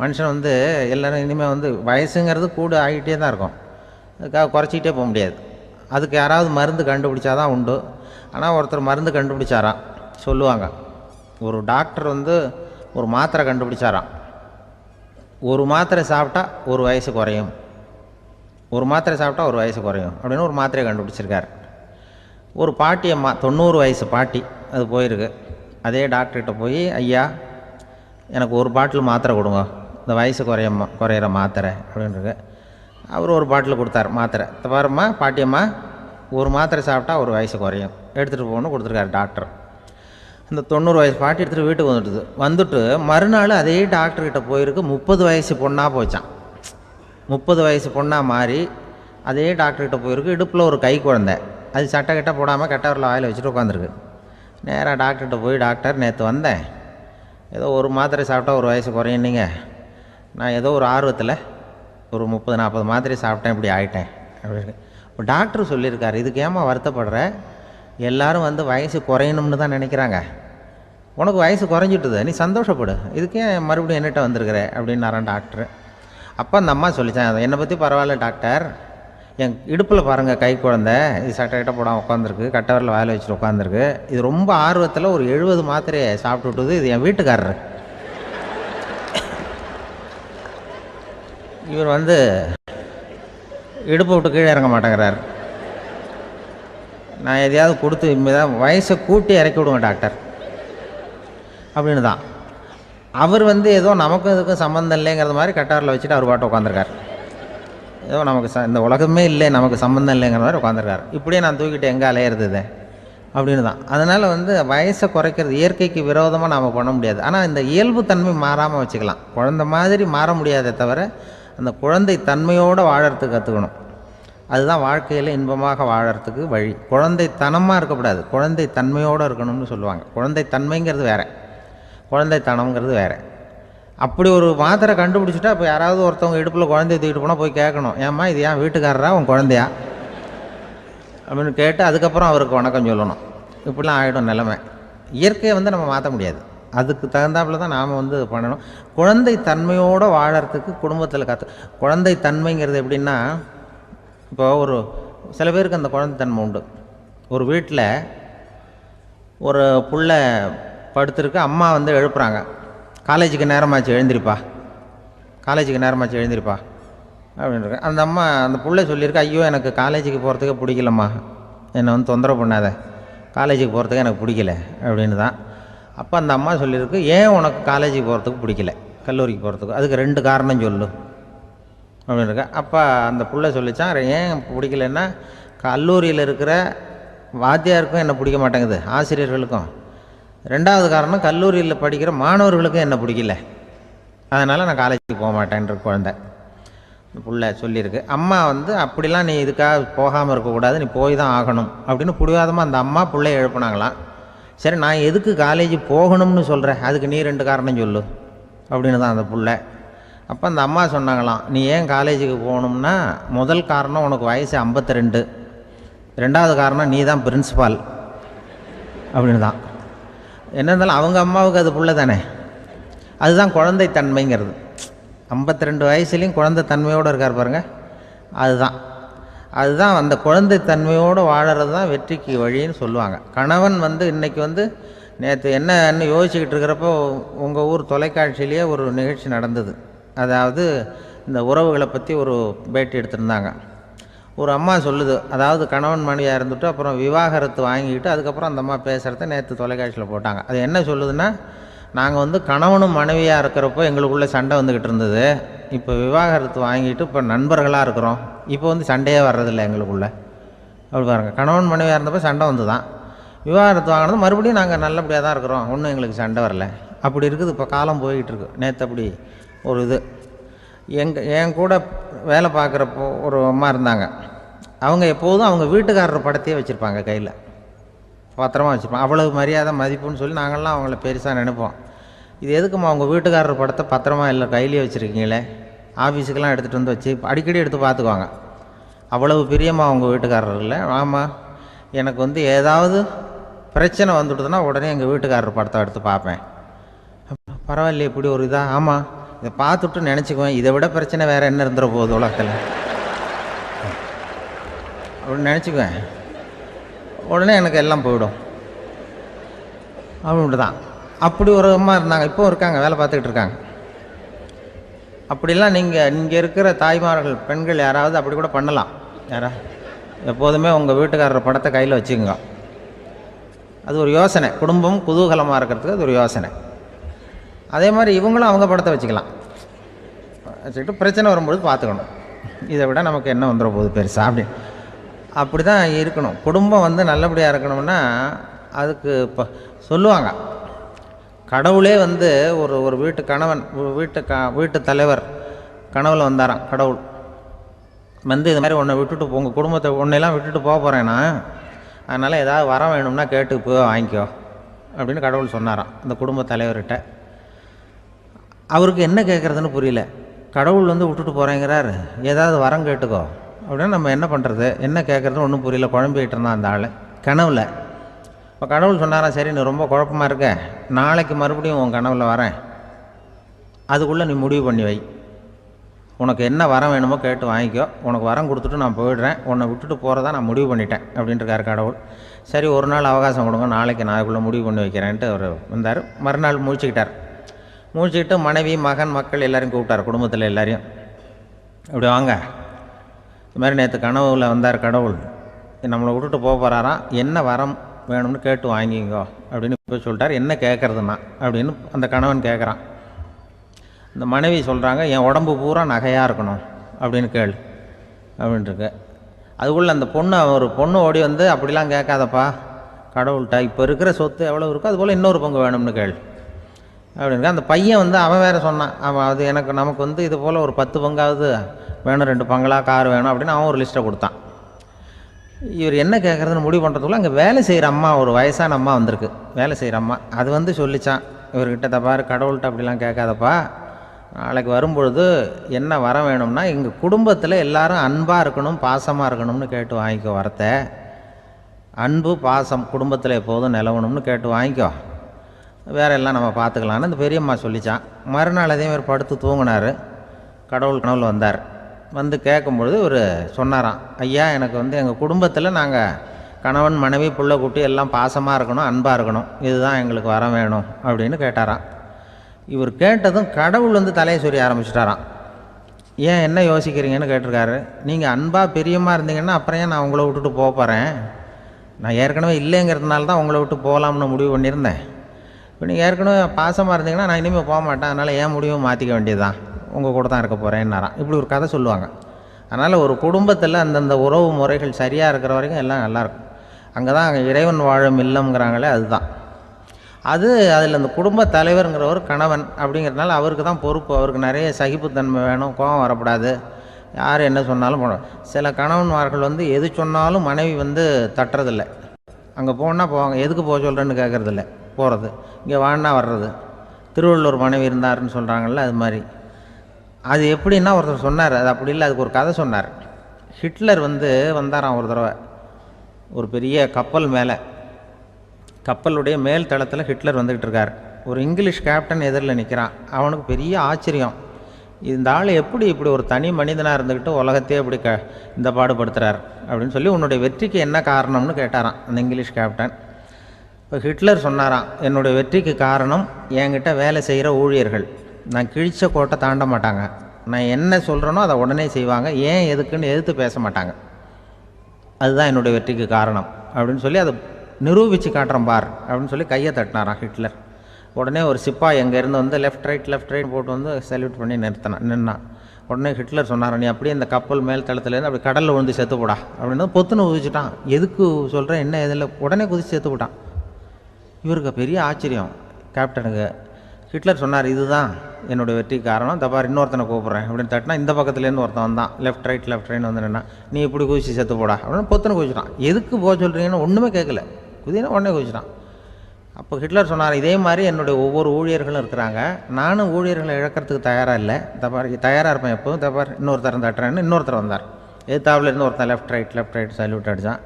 மனுஷன் வந்து எல்லோரும் இனிமேல் வந்து வயசுங்கிறது கூட ஆகிட்டே தான் இருக்கும். அதுக்காக குறைச்சிக்கிட்டே போக முடியாது. அதுக்கு யாராவது மருந்து கண்டுபிடிச்சாதான் உண்டு. ஆனால் ஒருத்தர் மருந்து கண்டுபிடிச்சாராம். சொல்லுவாங்க. ஒரு டாக்டர் வந்து ஒரு மாத்திரை கண்டுபிடிச்சாராம். ஒரு மாத்திரை சாப்பிட்டா ஒரு வயசு குறையும். ஒரு மாத்திரை சாப்பிட்டா ஒரு வயசு குறையும் அப்படின்னு ஒரு மாத்திரையை கண்டுபிடிச்சிருக்கார். ஒரு பாட்டி அம்மா தொண்ணூறு வயசு பாட்டி அது போயிருக்கு. அதே டாக்டர்கிட்ட போய் ஐயா எனக்கு ஒரு பாட்டில் மாத்திரை கொடுங்க. இந்த வயசு குறைய குறையிற மாத்திரை அப்படின்றது. அவர் ஒரு பாட்டில் கொடுத்தார் மாத்திரை. இந்த பாட்டியம்மா ஒரு மாத்திரை சாப்பிட்டா ஒரு வயசு குறையும். எடுத்துகிட்டு போகணும்னு கொடுத்துருக்காரு டாக்டர். அந்த தொண்ணூறு வயசு பாட்டி எடுத்துகிட்டு வீட்டுக்கு வந்துட்டு வந்துட்டு மறுநாள் அதே டாக்டர்கிட்ட போயிருக்கு முப்பது வயசு பொண்ணாக போச்சான் முப்பது வயசு பொண்ணாக மாறி அதே டாக்டர்கிட்ட போயிருக்கு இடுப்பில் ஒரு கை குழந்தை. அது சட்டை கிட்ட போடாமல் கெட்டவரில் வாயில் வச்சுட்டு உட்காந்துருக்கு. நேராக டாக்டர்கிட்ட போய் டாக்டர் நேற்று வந்தேன். ஏதோ ஒரு மாத்திரை சாப்பிட்டா ஒரு வயசு குறையுன்னீங்க நான் ஏதோ ஒரு ஆர்வத்தில் ஒரு முப்பது நாற்பது மாத்திரை சாப்பிட்டேன் இப்படி ஆயிட்டேன். அப்படின்னு. இப்போ டாக்டர் சொல்லியிருக்காரு இதுக்கு ஏமா வருத்தப்படுற? எல்லாரும் வந்து வயசு குறையணும்னு தான் நினைக்கிறாங்க. உனக்கு வயசு குறைஞ்சிட்டுது நீ சந்தோஷப்படு. இதுக்கே மறுபடியும் என்னட்ட வந்திருக்கிற? அப்படின்னாரான் டாக்டர். அப்போ அந்த அம்மா சொல்லிச்சான் என்னை பற்றி பரவாயில்ல டாக்டர். என் இடுப்பில் பாருங்கள் கை குழந்த. இது சட்டை கிட்ட போடாமல் உட்காந்துருக்கு கட்டவரில் வாயில் வச்சுட்டு உட்காந்துருக்கு இது ரொம்ப ஆர்வத்தில் ஒரு எழுபது மாத்திரையை சாப்பிட்டு விட்டுது இது என் வீட்டுக்காரரு. இவர் வந்து இடுப்பு விட்டு கீழே இறங்க மாட்டேங்கிறார். நான் எதையாவது கொடுத்து இனிமேதான் வயசை கூட்டி இறக்கி விடுங்க டாக்டர். அப்படின்னு தான். அவர் வந்து ஏதோ நமக்கும் இதுக்கும் சம்மந்தம் இல்லைங்கிறது மாதிரி கட்டாரில் வச்சுட்டு அவர் பாட்டு உட்காந்துருக்கார் ஏதோ நமக்கு ச இந்த உலகமே இல்லை நமக்கு சம்மந்தம் இல்லைங்கிற மாதிரி உட்காந்துருக்கார் இப்படியே நான் தூக்கிட்டு எங்கே அலையிறது இது? அப்படின்னு தான். அதனால் வந்து வயசை குறைக்கிறது இயற்கைக்கு விரோதமாக நாம் பண்ண முடியாது. ஆனால் இந்த இயல்பு தன்மை மாறாமல் வச்சுக்கலாம். குழந்த மாதிரி மாற முடியாதே தவிர அந்த குழந்தை தன்மையோடு வாழறதுக்கு கற்றுக்கணும் அதுதான் வாழ்க்கையில் இன்பமாக வாழறதுக்கு வழி. குழந்தைத்தனமாக இருக்கக்கூடாது. குழந்தை தன்மையோடு இருக்கணும்னு சொல்லுவாங்க. குழந்தை தன்மைங்கிறது வேறு. குழந்தைத்தனம்ங்கிறது வேறு. அப்படி ஒரு மாத்திரை கண்டுபிடிச்சிட்டா இப்போ யாராவது ஒருத்தவங்க இடுப்பில் குழந்தைய தூக்கிட்டு போனால் போய் கேட்கணும். ஏம்மா இது ஏன் வீட்டுக்காரரா? உன் குழந்தையா? அப்படின்னு கேட்டு அதுக்கப்புறம் அவருக்கு வணக்கம் சொல்லணும். இப்படிலாம் ஆகிடும் நிலமை. இயற்கையை வந்து நம்ம மாற்ற முடியாது. அதுக்கு தகுந்தாப்புல தான் நாம் வந்து பண்ணணும். குழந்தை தன்மையோடு வாழறதுக்கு குடும்பத்தில் கற்று குழந்தை தன்மைங்கிறது எப்படின்னா இப்போ ஒரு சில பேருக்கு அந்த குழந்தை தன்மை உண்டு. ஒரு வீட்டில் ஒரு புள்ள படுத்துருக்கு அம்மா வந்து எழுப்புறாங்க. காலேஜுக்கு நேரமாச்சு எழுந்திருப்பா. காலேஜுக்கு நேரமாச்சு எழுந்திருப்பா. அப்படின்னு அந்த அம்மா அந்த பிள்ளை சொல்லியிருக்கு ஐயோ எனக்கு காலேஜுக்கு போகிறதுக்கே பிடிக்கலம்மா. என்னை வந்து தொந்தரவு பண்ணாத. காலேஜுக்கு போகிறதுக்கு எனக்கு பிடிக்கல. அப்படின்னு தான் அப்போ அந்த அம்மா சொல்லியிருக்கு ஏன் உனக்கு காலேஜுக்கு போகிறதுக்கு பிடிக்கல? கல்லூரிக்கு போகிறதுக்கு அதுக்கு ரெண்டு காரணம் சொல்லு. அப்படின்னு இருக்கேன் அப்போ அந்த பிள்ளை சொல்லிச்சான் ஏன் பிடிக்கலன்னா கல்லூரியில் இருக்கிற வாத்தியாருக்கும் என்ன பிடிக்க மாட்டேங்குது? ஆசிரியர்களுக்கும். ரெண்டாவது காரணம் கல்லூரியில் படிக்கிற மாணவர்களுக்கும் என்ன பிடிக்கல? அதனால் நான் காலேஜுக்கு போக மாட்டேன்ற குழந்தை. இந்த சொல்லியிருக்கு. அம்மா வந்து அப்படிலாம் நீ இதுக்காக போகாமல் இருக்கக்கூடாது. நீ போய் தான் ஆகணும். அப்படின்னு பிடிவாதமாக அந்த அம்மா பிள்ளைய எழுப்புனாங்களாம். சரி நான் எதுக்கு காலேஜ் போகணும்னு சொல்கிறேன் அதுக்கு நீ ரெண்டு காரணம் சொல்லு. அப்படின்னு தான் அந்த பிள்ளை. அப்போ அந்த அம்மா சொன்னாங்களாம் நீ ஏன் காலேஜுக்கு போகணும்னா முதல் காரணம் உனக்கு வயசு ஐம்பத்தி ரெண்டு ரெண்டாவது காரணம் நீ தான் பிரின்சிபால் அப்படின்னு தான் என்ன இருந்தாலும் அவங்க அம்மாவுக்கு அது புள்ள தானே. அதுதான் குழந்தைத்தன்மைங்கிறது. ஐம்பத்தி ரெண்டு வயசுலேயும் குழந்தை தன்மையோடு இருக்கார் பாருங்கள் அதுதான். அதுதான் அந்த குழந்தைத்தன்மையோடு வாழறது தான் வெற்றிக்கு வழின்னு சொல்லுவாங்க. கணவன் வந்து இன்றைக்கி வந்து நேற்று என்னன்னு யோசிச்சுக்கிட்டு இருக்கிறப்போ உங்கள் ஊர் தொலைக்காட்சியிலேயே ஒரு நிகழ்ச்சி நடந்தது. அதாவது இந்த உறவுகளை பற்றி ஒரு பேட்டி எடுத்திருந்தாங்க. ஒரு அம்மா சொல்லுது அதாவது கணவன் மனைவியாக இருந்துட்டு அப்புறம் விவாகரத்து வாங்கிக்கிட்டு அதுக்கப்புறம் அந்த அம்மா பேசுகிறத நேற்று தொலைக்காட்சியில் போட்டாங்க. அது என்ன சொல்லுதுன்னா நாங்கள் வந்து கணவனும் மனைவியாக இருக்கிறப்போ எங்களுக்குள்ளே சண்டை வந்துக்கிட்டு இருந்தது. இப்போ விவாகரத்து வாங்கிட்டு இப்போ நண்பர்களாக இருக்கிறோம். இப்போ வந்து சண்டையே வர்றதில்லை எங்களுக்குள்ளே. அப்படி பாருங்கள் கணவன் மனைவியாக இருந்தப்போ சண்டை வந்து தான் விவாகரத்து வாங்கினது மறுபடியும் நாங்கள் நல்லபடியாக தான் இருக்கிறோம். ஒன்றும் எங்களுக்கு சண்டை வரல. அப்படி இருக்குது இப்போ காலம் போய்கிட்டு இருக்கு. நேற்று அப்படி ஒரு இது. எங்கள் என் கூட வேலை பார்க்குறப்போ ஒரு அம்மா இருந்தாங்க. அவங்க எப்போதும் அவங்க வீட்டுக்காரர் படத்தையே வச்சுருப்பாங்க கையில். பத்திரமா வச்சுருப்பாங்க. அவ்வளவு மரியாதை மதிப்புன்னு சொல்லி நாங்கள்லாம் அவங்கள பெருசாக நினைப்போம். இது எதுக்கும்மா அவங்க வீட்டுக்காரர் படத்தை பத்திரமா இல்லை கையிலேயே வச்சுருக்கீங்களே? ஆஃபீஸுக்கெல்லாம் எடுத்துகிட்டு வந்து வச்சு அடிக்கடி எடுத்து பார்த்துக்குவாங்க. அவ்வளவு பிரியமாக அவங்க வீட்டுக்காரர் இல்லை. ஆமாம் எனக்கு வந்து ஏதாவது பிரச்சனை வந்துடுதுன்னா உடனே எங்கள் வீட்டுக்காரர் படத்தை எடுத்து பார்ப்பேன். பரவாயில்லையே இப்படி ஒரு இதாக ஆமாம் இதை பார்த்துட்டு நினச்சிக்குவேன். இதை விட பிரச்சனை வேறு என்ன இருந்துட போகுது உலகத்தில்? அப்படின்னு நினச்சிக்குவேன். உடனே எனக்கு எல்லாம் போயிடும். அப்படின்ட்டு தான் அப்படி ஒரு அம்மா இருந்தாங்க. இப்போ இருக்காங்க வேலை பார்த்துக்கிட்டு இருக்காங்க. அப்படிலாம் நீங்கள் இங்கே இருக்கிற தாய்மார்கள் பெண்கள் யாராவது அப்படி கூட பண்ணலாம். யாரா? எப்போதுமே உங்கள் வீட்டுக்காரர் படத்தை கையில் வச்சுக்கோங்க. அது ஒரு யோசனை. குடும்பம் குதூகலமாக இருக்கிறதுக்கு அது ஒரு யோசனை. அதே மாதிரி இவங்களும் அவங்க படத்தை வச்சுக்கலாம். வச்சுக்கிட்டு பிரச்சனை வரும்பொழுது பார்த்துக்கணும். இதை விட நமக்கு என்ன வந்துட போகுது பெருசாக அப்படி. அப்படி தான் இருக்கணும். குடும்பம் வந்து நல்லபடியாக இருக்கணும்னா அதுக்கு இப்போ சொல்லுவாங்க. கடவுளே வந்து ஒரு ஒரு வீட்டு கணவன் வீட்டு க வீட்டு தலைவர் கனவில் வந்தாராம் கடவுள். வந்து இது மாதிரி உன்னை விட்டுட்டு உங்கள் குடும்பத்தை உன்னையெல்லாம் விட்டுட்டு போக போகிறேன்னா அதனால் ஏதாவது வரம் வேணும்னா கேட்டு போய் வாங்கிக்கோ அப்படின்னு கடவுள் சொன்னாராம் அந்த குடும்ப தலைவர்கிட்ட. அவருக்கு என்ன கேட்குறதுன்னு புரியல. கடவுள் வந்து விட்டுட்டு போகிறேங்கிறார் ஏதாவது வரம் கேட்டுக்கோ. அப்படின்னா நம்ம என்ன பண்ணுறது என்ன கேட்குறது ஒன்றும் புரியல. குழம்பிக்கிட்டு இருந்தான் அந்த ஆள். கனவில். இப்போ கடவுள் சொன்னாரா சரி நீ ரொம்ப குழப்பமா இருக்க. நாளைக்கு மறுபடியும் உன் கனவில் வரேன். அதுக்குள்ளே நீ முடிவு பண்ணி வை. உனக்கு என்ன வரம் வேணுமோ கேட்டு வாங்கிக்கோ. உனக்கு வரம் கொடுத்துட்டு நான் போயிடுறேன். உன்னை விட்டுட்டு போகிறதா நான் முடிவு பண்ணிட்டேன் அப்படின்ட்டுருக்காரு கடவுள். சரி ஒரு நாள் அவகாசம் கொடுங்க. நாளைக்கு நான் அதுக்குள்ளே முடிவு பண்ணி வைக்கிறேன்ட்டு அவர் வந்தார். மறுநாள் முழிச்சுக்கிட்டார் முழிச்சுக்கிட்டு மனைவி மகன் மக்கள் எல்லோரையும் கூப்பிட்டார். குடும்பத்தில் எல்லோரையும். இப்படி வாங்க. இது மாதிரி நேற்று கனவுல வந்தார் கடவுள். நம்மளை விட்டுட்டு போக போகிறாராம் என்ன வரம் வேணும்னு கேட்டு வாங்கிங்கோ அப்படின்னு போய் சொல்லிட்டார். என்ன கேட்குறதுன்னா அப்படின்னு அந்த கணவன் கேட்குறான் இந்த மனைவி சொல்கிறாங்க என் உடம்பு பூரா நகையாக இருக்கணும் அப்படின்னு கேள் அப்படின்ட்டுருக்கு. அதுக்குள்ளே அந்த பொண்ணு ஒரு பொண்ணு ஓடி வந்து அப்படிலாம் கேட்காதப்பா கடவுள்கிட்ட இப்போ இருக்கிற சொத்து எவ்வளோ இருக்கோ அதுபோல் இன்னொரு பங்கு வேணும்னு கேள் அப்படின்னு அந்த பையன் வந்து அவன் வேறு சொன்னான். அவன் அது எனக்கு நமக்கு வந்து இது போல் ஒரு பத்து பங்காவது வேணும் ரெண்டு பங்களா கார் வேணும் அப்படின்னு அவன் ஒரு லிஸ்ட்டை கொடுத்தான். இவர் என்ன கேட்குறதுன்னு முடிவு பண்ணுறதுக்குள்ள அங்கே வேலை செய்கிற அம்மா ஒரு வயசான அம்மா வந்திருக்கு. வேலை செய்கிற அம்மா. அது வந்து சொல்லிச்சான். இவர்கிட்ட தப்பாரு கடவுள்கிட்ட அப்படிலாம் கேட்காதப்பா. நாளைக்கு வரும்பொழுது என்ன வர வேணும்னா எங்கள் குடும்பத்தில் எல்லாரும் அன்பாக இருக்கணும் பாசமாக இருக்கணும்னு கேட்டு வாங்கிக்கோ வரத்தை. அன்பு பாசம் குடும்பத்தில் எப்போதும் நிலவணும்னு கேட்டு வாங்கிக்கோ. வேற எல்லாம் நம்ம பார்த்துக்கலான்னு அந்த பெரியம்மா சொல்லிச்சான். மறுநாள் அதே மாதிரி படுத்து தூங்கினார். கடவுள் கனவுல வந்தார். வந்து கேட்கும்பொழுது ஒரு சொன்னாராம் ஐயா எனக்கு வந்து எங்கள் குடும்பத்தில் நாங்கள் கணவன் மனைவி புள்ள குட்டி எல்லாம் பாசமாக இருக்கணும் அன்பாக இருக்கணும். இதுதான் எங்களுக்கு வர வேணும். அப்படின்னு கேட்டாராம். இவர் கேட்டதும் கடவுள் வந்து தலையை சொல்லி ஆரம்பிச்சிட்டாராம். ஏன் என்ன யோசிக்கிறீங்கன்னு கேட்டிருக்காரு. நீங்கள் அன்பாக பிரியமாக இருந்தீங்கன்னா அப்புறம் ஏன் நான் உங்களை விட்டுட்டு போக போகிறேன் நான் ஏற்கனவே இல்லைங்கிறதுனால தான் உங்களை விட்டு போகலாம்னு முடிவு பண்ணியிருந்தேன். இப்போ நீங்கள் ஏற்கனவே பாசமாக இருந்தீங்கன்னா நான் இனிமேல் போக மாட்டேன். அதனால் ஏன் முடிவும் மாற்றிக்க வேண்டியதுதான்? உங்கள் கூட தான் இருக்க போகிறேன்னாரான் இப்படி ஒரு கதை சொல்லுவாங்க. அதனால் ஒரு குடும்பத்தில் அந்தந்த உறவு முறைகள் சரியாக இருக்கிற வரைக்கும் எல்லாம் நல்லாயிருக்கும் அங்கே தான் இறைவன் வாழும் இல்லம்ங்கிறாங்களே அதுதான். அது அதில் அந்த குடும்ப தலைவருங்கிறவர் கணவன் அப்படிங்கிறதுனால அவருக்கு தான் பொறுப்பு. அவருக்கு நிறைய சகிப்புத்தன்மை வேணும் கோபம் வரக்கூடாது யார் என்ன சொன்னாலும் போகணும் சில கணவன்மார்கள் வந்து எது சொன்னாலும் மனைவி வந்து தட்டுறதில்ல. அங்கே போனால் போவாங்க. எதுக்கு போக சொல்கிறேன்னு கேட்குறதில்ல போகிறது இங்கே வான்னா வர்றது. திருவள்ளூர் மனைவி இருந்தாருன்னு சொல்கிறாங்கல்ல அது மாதிரி. அது எப்படின்னா ஒருத்தர் சொன்னார் அது அப்படி இல்லை அதுக்கு ஒரு கதை சொன்னார். ஹிட்லர் வந்து வந்தாராம் ஒரு தடவை ஒரு பெரிய கப்பல் மேலே. கப்பலுடைய மேல் தளத்தில் ஹிட்லர் வந்துக்கிட்டு இருக்கார். ஒரு இங்கிலீஷ் கேப்டன் எதிரில் நிற்கிறான் அவனுக்கு பெரிய ஆச்சரியம். இந்த ஆள் எப்படி இப்படி ஒரு தனி மனிதனாக இருந்துக்கிட்டு உலகத்தையே இப்படி க இந்த பாடுபடுத்துகிறார் அப்படின்னு சொல்லி உன்னுடைய வெற்றிக்கு என்ன காரணம்னு கேட்டாராம் அந்த இங்கிலீஷ் கேப்டன். இப்போ ஹிட்லர் சொன்னாராம் என்னுடைய வெற்றிக்கு காரணம் என்கிட்ட வேலை செய்கிற ஊழியர்கள். நான் கிழிச்ச கோட்டை தாண்ட மாட்டாங்க. நான் என்ன சொல்கிறேனோ அதை உடனே செய்வாங்க. ஏன் எதுக்குன்னு எதிர்த்து பேச மாட்டாங்க. அதுதான் என்னுடைய வெற்றிக்கு காரணம். அப்படின்னு சொல்லி அதை நிரூபித்து காட்டுறேன் பார் அப்படின்னு சொல்லி கையை தட்டினாராம் ஹிட்லர். உடனே ஒரு சிப்பா எங்கேருந்து வந்து லெஃப்ட் ரைட் லெஃப்ட் ரைட் போட்டு வந்து சல்யூட் பண்ணி நிறுத்தினான் நின்னான் உடனே ஹிட்லர் சொன்னார் நீ அப்படியே இந்த கப்பல் மேல் தளத்துலேருந்து அப்படி கடலில் விழுந்து செத்து போடா. அப்படின்னு பொத்துன்னு குதிச்சுட்டான். எதுக்கு சொல்கிறேன் என்ன இதில் உடனே குதிச்சு செத்து போட்டான். இவருக்கு பெரிய ஆச்சரியம். கேப்டனுக்கு ஹிட்லர் சொன்னார் இதுதான் என்னுடைய வெற்றி காரணம். தப்பார் இன்னொருத்தனை கூப்பிட்றேன். அப்படின்னு தட்டினா இந்த பக்கத்துலேருந்து ஒருத்தன் வந்தான். லெஃப்ட் ரைட் லெஃப்ட் ரைட் வந்து நின்னா நீ இப்படி குதிச்சு செத்து போடா. அப்படின்னு பொத்தனை குதிச்சிட்டான். எதுக்கு போக சொல்கிறீங்கன்னு ஒன்றுமே கேட்கல. குதினா உடனே குதிச்சிட்டான். அப்போ ஹிட்லர் சொன்னார் இதே மாதிரி என்னுடைய ஒவ்வொரு ஊழியர்களும் இருக்கிறாங்க. நானும் ஊழியர்களை இழக்கிறதுக்கு தயாராக இல்லை. தப்பார் தயாராக இருப்பேன் எப்போதும். தப்பார் இன்னொருத்தரம் தட்டுறேன்னு இன்னொருத்தர் வந்தார். எதிர்த்தாப்புல இருந்து ஒருத்தன் left right left right salute அடித்தான்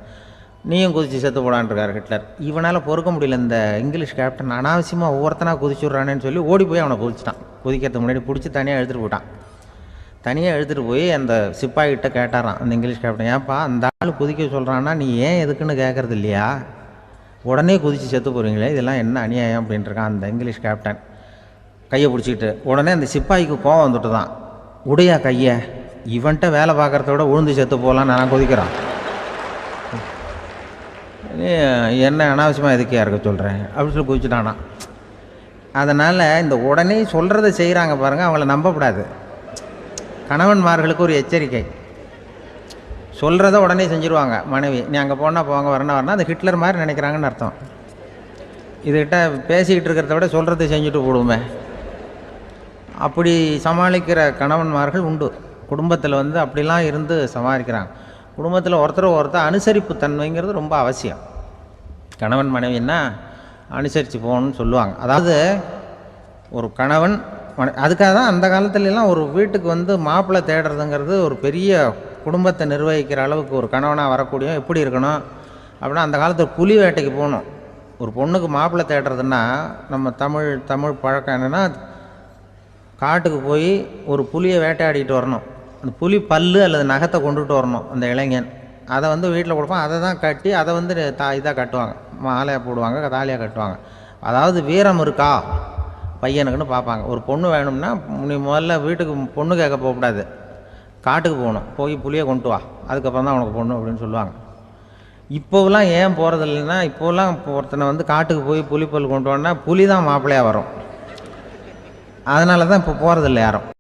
நீயும் குதிச்சு செத்து போடான்ருக்கார் ஹிட்லர். இவனால் பொறுக்க முடியல இந்த இங்கிலீஷ் கேப்டன் அனாவசியமாக ஒவ்வொருத்தனாக குதிச்சுட்றானேன்னு சொல்லி ஓடி போய் அவனை குதிச்சிட்டான். குதிக்கிறதுக்கு முன்னாடி பிடிச்சி தனியாக எடுத்துகிட்டு போயிட்டான். தனியாக எடுத்துகிட்டு போய் அந்த சிப்பாய்கிட்ட கேட்டாராம் அந்த இங்கிலீஷ் கேப்டன் ஏன்ப்பா அந்த ஆள் குதிக்க சொல்கிறான்னா நீ ஏன் எதுக்குன்னு கேட்குறது இல்லையா? உடனே குதித்து செத்து போகிறீங்களே இதெல்லாம் என்ன அநியாயம்? அப்படின்ட்டுருக்கான் அந்த இங்கிலீஷ் கேப்டன் கையை பிடிச்சிக்கிட்டு உடனே அந்த சிப்பாய்க்கு கோவம் வந்துட்டு தான் உடையா கையை இவன்ட்ட வேலை பார்க்குறத விட உழுந்து செத்து போகலான்னு நான் குதிக்கிறான். நீ என்ன அனாவசியமாக எதுக்கே இருக்க சொல்கிறேன் அப்படின்னு சொல்லி குதிச்சுட்டானா. அதனால் இந்த உடனே சொல்கிறத செய்கிறாங்க பாருங்கள் அவங்கள நம்பக்கூடாது. கணவன்மார்களுக்கு ஒரு எச்சரிக்கை. சொல்கிறத உடனே செஞ்சுருவாங்க. மனைவி நீ அங்கே போனால் போங்க வரணும் வரணும் அது ஹிட்லர் மாதிரி நினைக்கிறாங்கன்னு அர்த்தம். இதுகிட்ட பேசிக்கிட்டு இருக்கிறத விட சொல்கிறத செஞ்சுட்டு போடுவோமே. அப்படி சமாளிக்கிற கணவன்மார்கள் உண்டு. குடும்பத்தில் வந்து அப்படிலாம் இருந்து சமாளிக்கிறாங்க. குடும்பத்தில் ஒருத்தர் ஒருத்தர் அனுசரிப்பு தன்மைங்கிறது ரொம்ப அவசியம். கணவன் மனைவின்னா அனுசரித்து போகணும்னு சொல்லுவாங்க. அதாவது ஒரு கணவன் மனை- அதுக்காக தான் அந்த காலத்துலலாம் ஒரு வீட்டுக்கு வந்து மாப்பிள்ளை தேடுறதுங்கிறது ஒரு பெரிய குடும்பத்தை நிர்வகிக்கிற அளவுக்கு ஒரு கணவனாக வரக்கூடிய எப்படி இருக்கணும்? அப்படின்னா அந்த காலத்தில் புலி வேட்டைக்கு போகணும். ஒரு பொண்ணுக்கு மாப்பிள்ளை தேடுறதுன்னா நம்ம தமிழ் தமிழ் பழக்கம் என்னென்னா காட்டுக்கு போய் ஒரு புலியை வேட்டையாடிட்டு வரணும். அந்த புலி பல்லு அல்லது நகத்தை கொண்டுட்டு வரணும் அந்த இளைஞன். அதை வந்து வீட்டில் கொடுப்பான். அதை தான் கட்டி அதை வந்து தா இதாக கட்டுவாங்க. மாலையாக போடுவாங்க தாலியாக கட்டுவாங்க. அதாவது வீரம் இருக்கா? பையனுக்குன்னு பார்ப்பாங்க. ஒரு பொண்ணு வேணும்னா நீ முதல்ல வீட்டுக்கு பொண்ணு கேட்க போகக்கூடாது. காட்டுக்கு போகணும். போய் புளியை கொண்டு வா. அதுக்கப்புறம் தான் உனக்கு பொண்ணு அப்படின்னு சொல்லுவாங்க. இப்போவெல்லாம் ஏன் போகிறது இல்லைன்னா இப்போவெல்லாம் இப்போ ஒருத்தனை வந்து காட்டுக்கு போய் புலிப்பல் கொண்டு வரனா புலி தான் மாப்பிள்ளையாக வரும். அதனால தான் இப்போ போகிறதில்ல யாரும்.